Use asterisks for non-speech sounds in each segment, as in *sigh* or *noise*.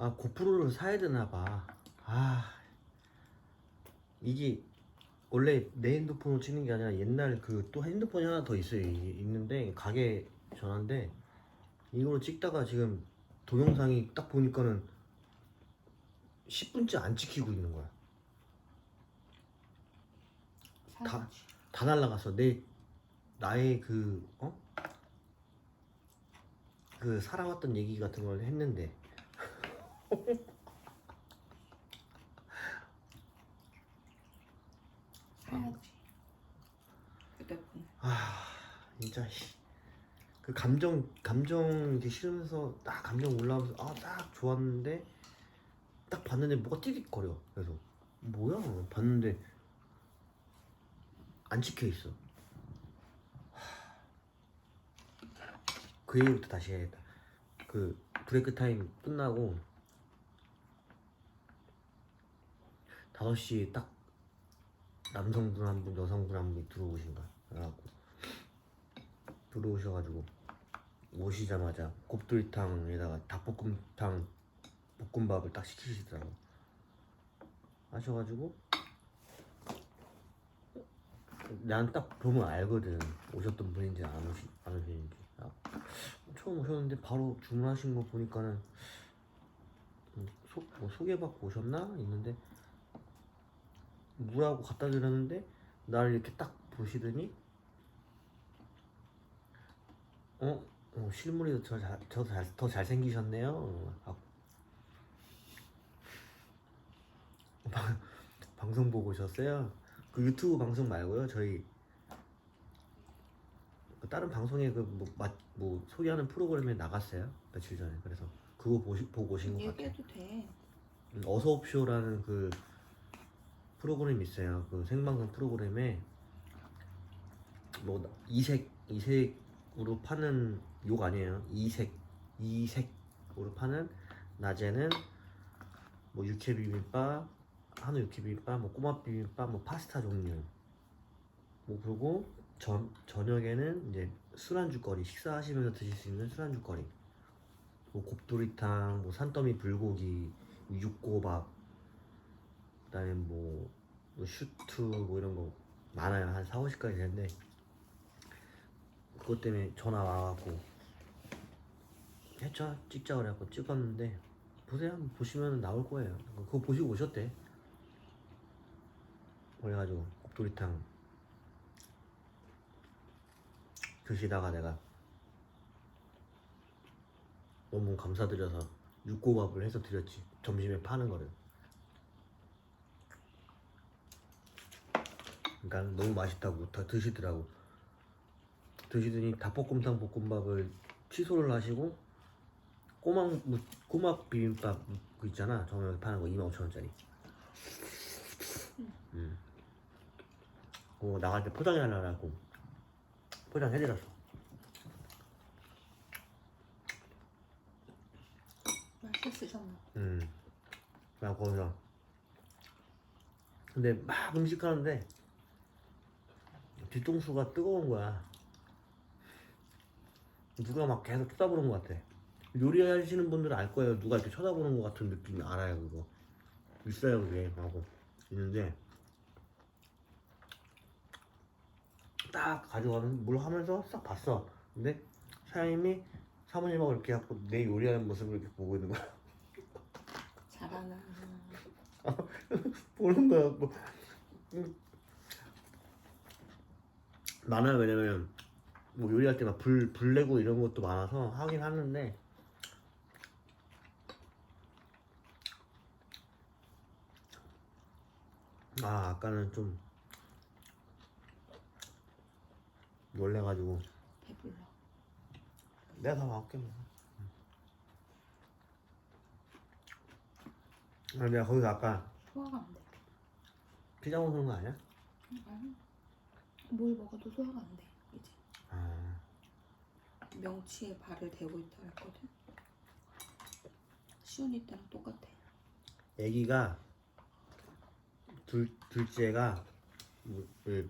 아 고프로를 사야 되나 봐. 아 이게 원래 내 핸드폰으로 찍는 게 아니라 옛날 그 또 핸드폰이 하나 더 있어요. 이- 있는데 가게 전화인데 이걸로 찍다가 지금 동영상이 딱 보니까는 10분째 안 찍히고 있는 거야. 사야지. 다 날라갔어. 내 나의 그 어? 그 살아왔던 얘기 같은 걸 했는데 아 진짜 씨. 그 감정 감정 이렇게 실으면서 딱 감정 올라오면서 아 딱 좋았는데 딱 봤는데 뭐가 띠릭거려 그래서 뭐야 봤는데 안 찍혀 있어 하. 그 얘기부터 다시 해야겠다 그 브레이크 타임 끝나고 5시에 딱 남성분 한 분, 여성분 한 분이 들어오신 거야. 그래갖고 들어오셔가지고 오시자마자 곱돌이탕에다가 닭볶음탕 볶음밥을 딱 시키시더라고. 하셔가지고 난 딱 보면 알거든 오셨던 분인지 안 오시 안 오시는지. 아, 처음 오셨는데 바로 주문하신 거 보니까는 음, 소, 뭐 소개받고 오셨나 있는데 물하고 갖다 드렸는데 나를 이렇게 딱 보시더니 어, 어 실물이 더잘더 잘생기셨네요. 어, 아, 방, *laughs* 방송 보고 오셨어요? 그 유튜브 방송 말고요. 저희 그 다른 방송에 그뭐 뭐 소개하는 프로그램에 나갔어요 며칠 전에. 그래서 그거 보시, 보고 오신 것 같아요. 얘기해도 돼. 음, 어서옵쇼라는 그 프로그램 있어요. 그 생방송 프로그램에 뭐 이색 이색으로 파는 욕 아니에요. 이색 이색으로 파는 낮에는 뭐 육회 비빔밥, 한우 육회 비빔밥, 뭐 꼬막 비빔밥, 뭐 파스타 종류. 뭐 그리고 전 저녁에는 이제 술안주거리 식사하시면서 드실 수 있는 술안주거리. 뭐 곱돌이탕, 뭐 산더미 불고기, 육고밥, 그다음에 뭐, 뭐 슈트 뭐 이런 거 많아요. 한 4, 50가지 되는데 그것 때문에 전화 와갖고 했죠. 찍자 그래갖고 찍었는데 보세요. 보시면 나올 거예요. 그거 보시고 오셨대. 그래가지고 곱돌이탕 드시다가 내가 너무 감사드려서 육고밥을 해서 드렸지. 점심에 파는 거를 그러니까 너무 맛있다고 다 드시더라고 드시더니 닭볶음탕 볶음밥을 취소를 하시고 꼬막 무- 꼬막 비빔밥 그 있잖아 정말 파는 거 25,000원짜리 음. 그거 나갈 때 포장해 달라고 포장해드렸어 맛있으셨나? 음. 그냥 거기서 근데 막 음식 하는데 뒤통수가 뜨거운 거야. 누가 막 계속 쳐다보는 것 같아. 요리하시는 분들은 알 거예요. 누가 이렇게 쳐다보는 것 같은 느낌이 알아요 그거. 있어요 그게. 하고 있는데. 딱 가져가면 뭘 하면서 싹 봤어. 근데 사장님이 사모님하고 이렇게 하고 내 요리하는 모습을 이렇게 보고 있는 거야. 잘하나. *laughs* 보는 거야. 뭐. 음. 많아요. 왜냐면 뭐 요리할 때 막 불 불 내고 이런 것도 많아서 하긴 하는데 아 아까는 좀 놀래가지고 배불러. 내가 다 먹을게 뭐. 아, 내가 거기서 아까 소화가 안 돼. 피자 먹는 거 아니야? 아니. 뭘 먹어도 소화가 안 돼. 이제 아. 명치에 발을 대고 있다 했거든. 시온이 때랑 똑같아. 애기가 둘 둘째가 뭐, 그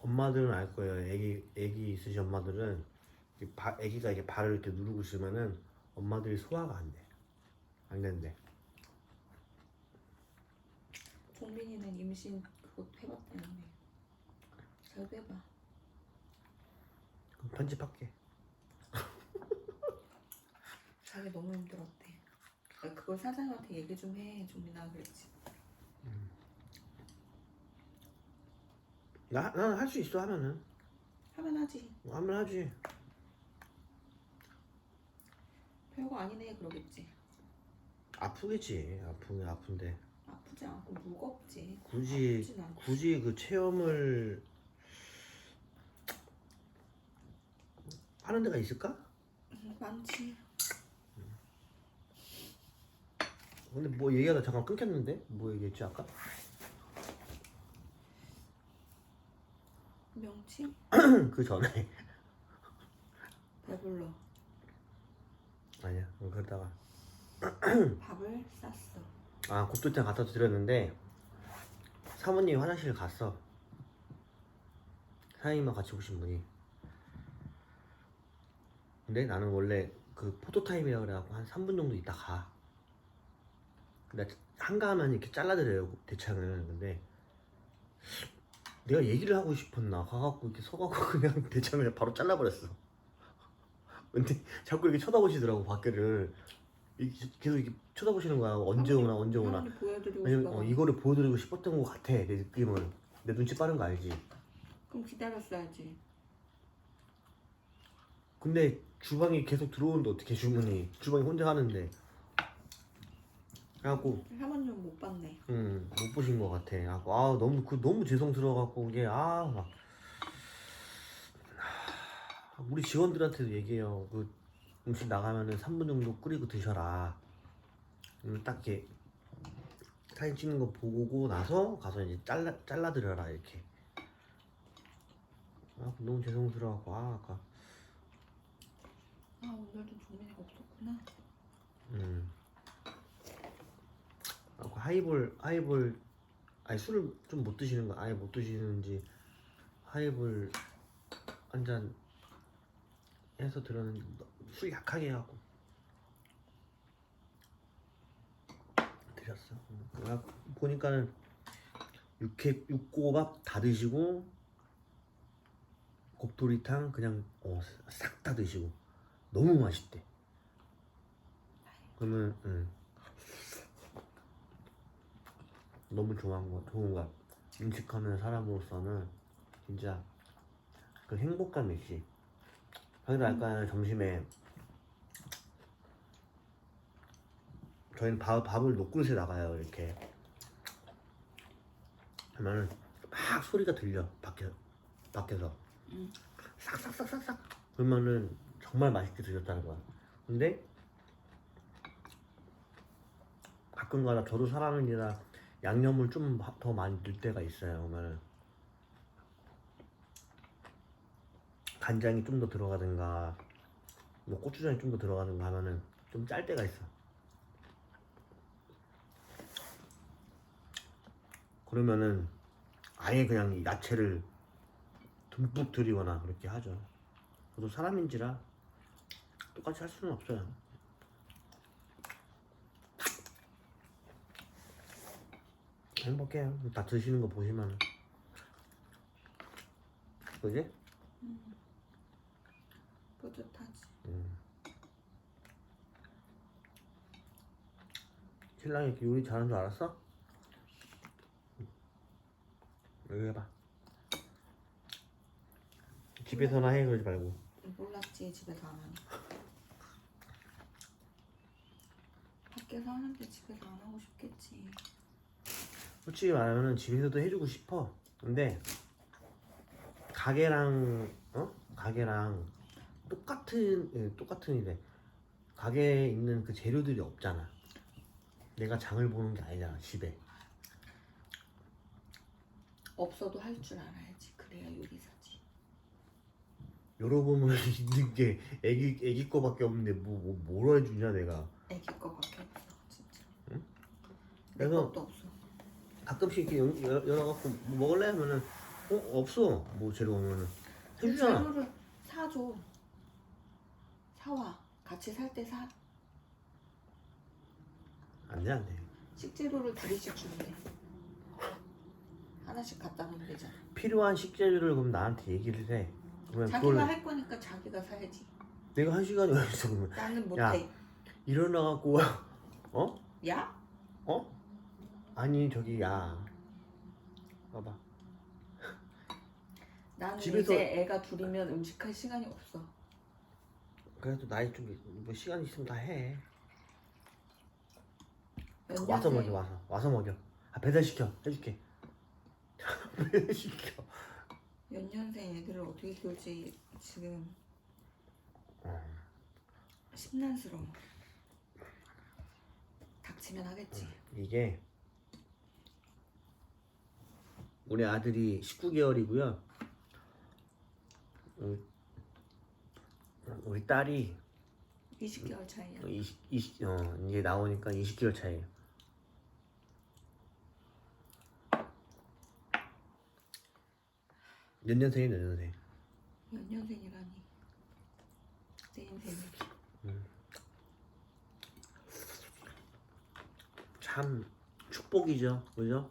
엄마들은 알 거예요. 애기 애기 있으신 엄마들은 이 바, 애기가 이렇게 발을 이렇게 누르고 있으면은 엄마들이 소화가 안 돼. 안 되는데. 종민이는 임신 그거 해봤다며. 자기도 해봐. 그럼 편집할게. *laughs* 자기 너무 힘들었대. 그러니까 그걸 사장한테 얘기 좀 해. 종민아 그랬지. 나 나는 할 수 있어 하면은 하면 하지. 하면 하지. 별거 아니네 그러겠지. 아프겠지. 아프게 아픈데 아프지 않고 무겁지. 굳이 아프진 않지. 굳이 그 체험을 하는 데가 있을까? 음, 많지. 근데 뭐 얘기하다 잠깐 끊겼는데 뭐 얘기했지 아까? 명치? *clears throat* 그 전에 배불러. 아니야 그러다가 *clears throat* 밥을 쌌어. 아 곱돌탕 갖다 드렸는데 사모님 화장실 갔어 사장님만 같이 오신 분이 근데 나는 원래 그 포토타임이라 그래갖고 한 3분 정도 있다 가. 근데 한가하면 이렇게 잘라드려요 대창을. 근데 내가 얘기를 하고 싶었나? 가갖고 이렇게 서갖고 *laughs* 그냥 대창을 바로 잘라버렸어. 근데 자꾸 이렇게 쳐다보시더라고 밖에를. 이렇게 계속 이렇게 쳐다보시는 거야. 언제 오나 언제 오나. 할머니 보여드리고 왜냐면 싶어. 어, 이거를 보여드리고 싶었던 것 같아 내 느낌은. 내 눈치 빠른 거 알지? 그럼 기다렸어야지. 근데 주방에 계속 들어오는데 어떻게 주문이? 주방에 혼자 하는데. 그래갖고. 할머니는 못 봤네. 음, 못 보신 것 같아. 그래갖고 아 너무 그 너무 죄송스러워갖고 이게 아막. 우리 직원들한테도 얘기해요. 그 음식 나가면은 3분 정도 끓이고 드셔라. 음, 딱 이렇게 사진 찍는 거 보고 나서 가서 이제 잘라 잘라드려라 이렇게. 아 너무 죄송스러워갖고 아 아까. 아 오늘도 종민이가 없었구나. 음. 아, 그 하이볼 하이볼 아니 술을 좀 못 드시는 거 아예 못 드시는지 하이볼 한 잔 해서 들었는데 술 약하게 해갖고 드셨어. 음. 아, 보니까는 육회 육고밥 다 드시고 곱돌이탕 그냥 어, 싹다 드시고 너무 맛있대. 그러면 응. 너무 좋은 거 좋은 거 음식하는 사람으로서는 진짜 그 행복감이 있지. 저희도 아까 점심에 저희는 밥, 밥을 녹그릇에 나가요 이렇게 하면은 막 소리가 들려 밖에 밖에서 응. 싹싹싹싹싹 그러면은 정말 맛있게 드셨다는 거야. 근데 가끔가다 저도 사람이라 양념을 좀 더 많이 넣을 때가 있어요. 그러면 간장이 좀 더 들어가든가 뭐 고추장이 좀 더 들어가든가 하면은 좀 짤 때가 있어. 그러면은 아예 그냥 이 야채를 듬뿍 들이거나 그렇게 하죠. 저도 사람인지라 똑같이 할 수는 없어요. 행복해요. 다 드시는 거 보시면. 그지? 뿌듯하지. 음. 신랑이 이렇게 요리 잘하는 줄 알았어? 여기 해봐. 집에서나 해 그러지 말고. 몰랐지 집에서 안 하니. 밖에서 하는데 집에서 안 하고 싶겠지. 솔직히 말하면 집에서도 해주고 싶어. 근데 가게랑 어 가게랑 똑같은 예, 똑같은 일에 가게에 있는 그 재료들이 없잖아. 내가 장을 보는 게 아니잖아 집에. 없어도 할 줄 알아야지. 그래야 요리사지. 열어보면 *laughs* 있는 게 애기 애기 거밖에 없는데 뭐, 뭐 뭐로 해주냐 내가. 애기 거밖에 없어? 내 그래서- 것도 없어. 가끔씩 이렇게 열- 열- 열어갖고 뭐 먹을래 하면은 어 없어 뭐 재료 오면은 해주잖아. 재료를 사줘. 사와. 같이 살 때 사. 안돼 안돼 식재료를 둘이씩 주는데 하나씩 갖다 놓으면 되잖아. 필요한 식재료를 그럼 나한테 얘기를 해 그러면 자기가 그걸 할 거니까 자기가 사야지. 내가 한 시간이 어딨어 그러면 나는 야. 못해. 일어나 갖고 어? 야? 어? 아니 저기 야. 봐봐. 나는 집에서- 이제 애가 둘이면 음식할 시간이 없어. 그래도 나이 좀 뭐 시간 있으면 다해. 몇 와서 년째- 먹여 와서. 와서 먹여. 아 배달시켜. 해줄게. *laughs* 배달시켜. 몇 년생 애들을 어떻게 키울지 지금 어. 심란스러워. 닥치면 하겠지. 이게 우리 아들이 19개월이고요. 우리 딸이 20개월 차이야. 20, 20, 어, 이제 나오니까 20개월 차이에요. 몇 년생이 몇 년생? 몇 년생이라니. 내 인생이. 참 축복이죠, 그죠?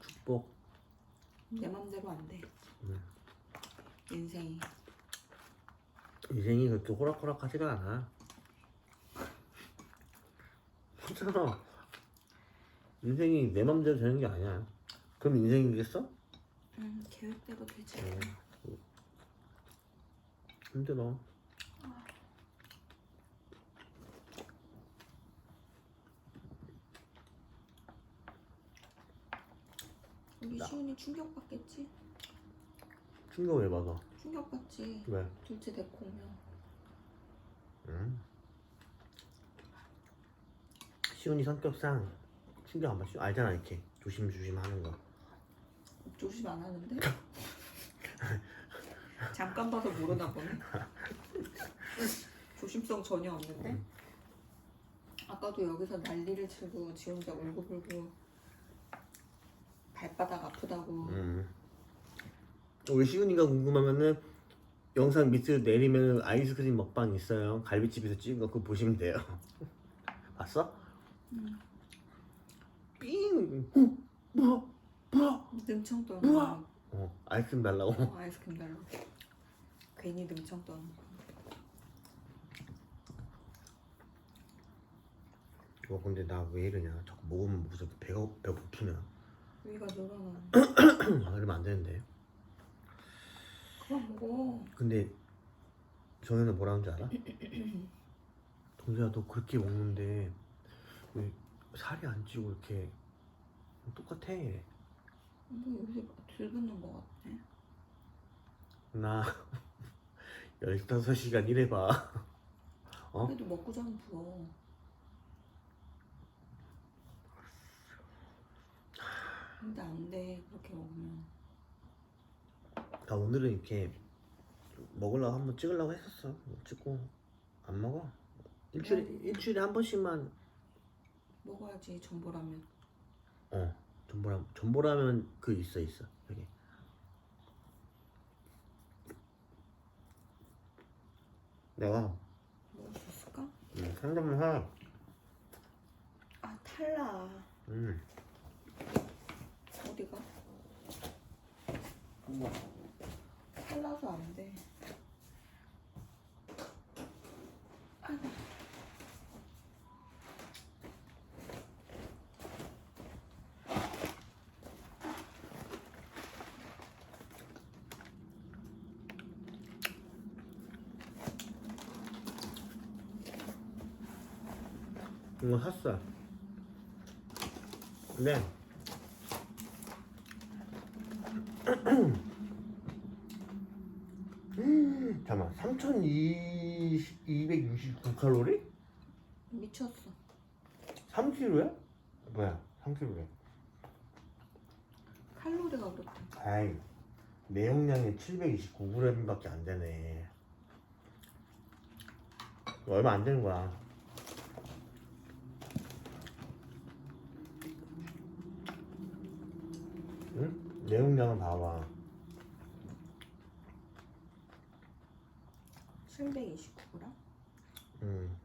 축복. 내 맘대로 안 돼. 음. 인생이. 인생이 그렇게 호락호락하지가 않아. 그렇잖아. 인생이 내 맘대로 되는 게 아니야. 그럼 인생이겠어? 음, 계획대로 되지. 어. 힘들어. 우리 나. 시훈이 충격 받겠지? 충격 왜 받아? 충격 받지. 왜? 둘째 데리고 오면. 응? 시훈이 성격상 충격 안 받지? 알잖아 이렇게 조심조심 하는 거. 조심 안 하는데? *laughs* 잠깐 봐서 모르나 보네. 조심성 전혀 없는데? 아까도 여기서 난리를 치고 지 혼자 울고불고 발바닥 아프다고 음. 우리 시훈이가 궁금하면은 영상 밑으로 내리면 아이스크림 먹방 있어요. 갈비집에서 찍은 거 그거 보시면 돼요. *laughs* 봤어? 음. 삥! 후! 뭐? 뭐? 능청 떠는 우와! 거 어, 아이스크림 달라고. 어, 아이스크림 달라 괜히 능청 떠는 거 어, 근데 나 왜 이러냐? 자꾸 먹으면 무슨 배가 배가 고프냐? 위가 늘어나 *clears throat* 아, 그러면 안 되는데. 그만 먹어 근데 전에는 뭐라는 줄 알아? *clears throat* 동생아 너 그렇게 먹는데 왜 살이 안 찌고 이렇게 똑같아? 뭐 요새 들붓는 거 같아 나 *laughs* 15시간 일해봐 어? 그래도 먹고 자면 부어 근데 안 돼. 그렇게 먹으면. 나 오늘은 이렇게 먹으려고 한번 찍으려고 했었어. 찍고 안 먹어? 일주일에, 일주일에 한 번씩만. 먹어야지 전보라면. 어 전보라, 전보라면 그 있어 있어. 여기. 내가 먹을 수 있을까? 음, 상담을 해. 아 탈라 음. 어디가? 탈라서 안 돼. 아이고. 이거 샀어. 근데 잠깐만 3269칼로리? 미쳤어 3kg야? 뭐야 3kg래 칼로리가 그렇대 아이 내용량이 729g밖에 안 되네 얼마 안 되는 거야 응? 내용량은 봐봐 729g? 음.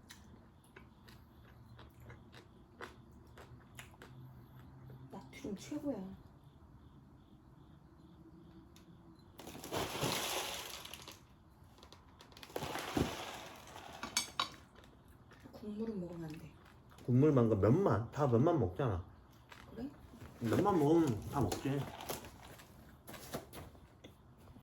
지금 최고야. 국물은 먹으면 안 돼. 국물만 그 면만 다 면만 먹잖아. 그래? 면만 먹으면 다 먹지.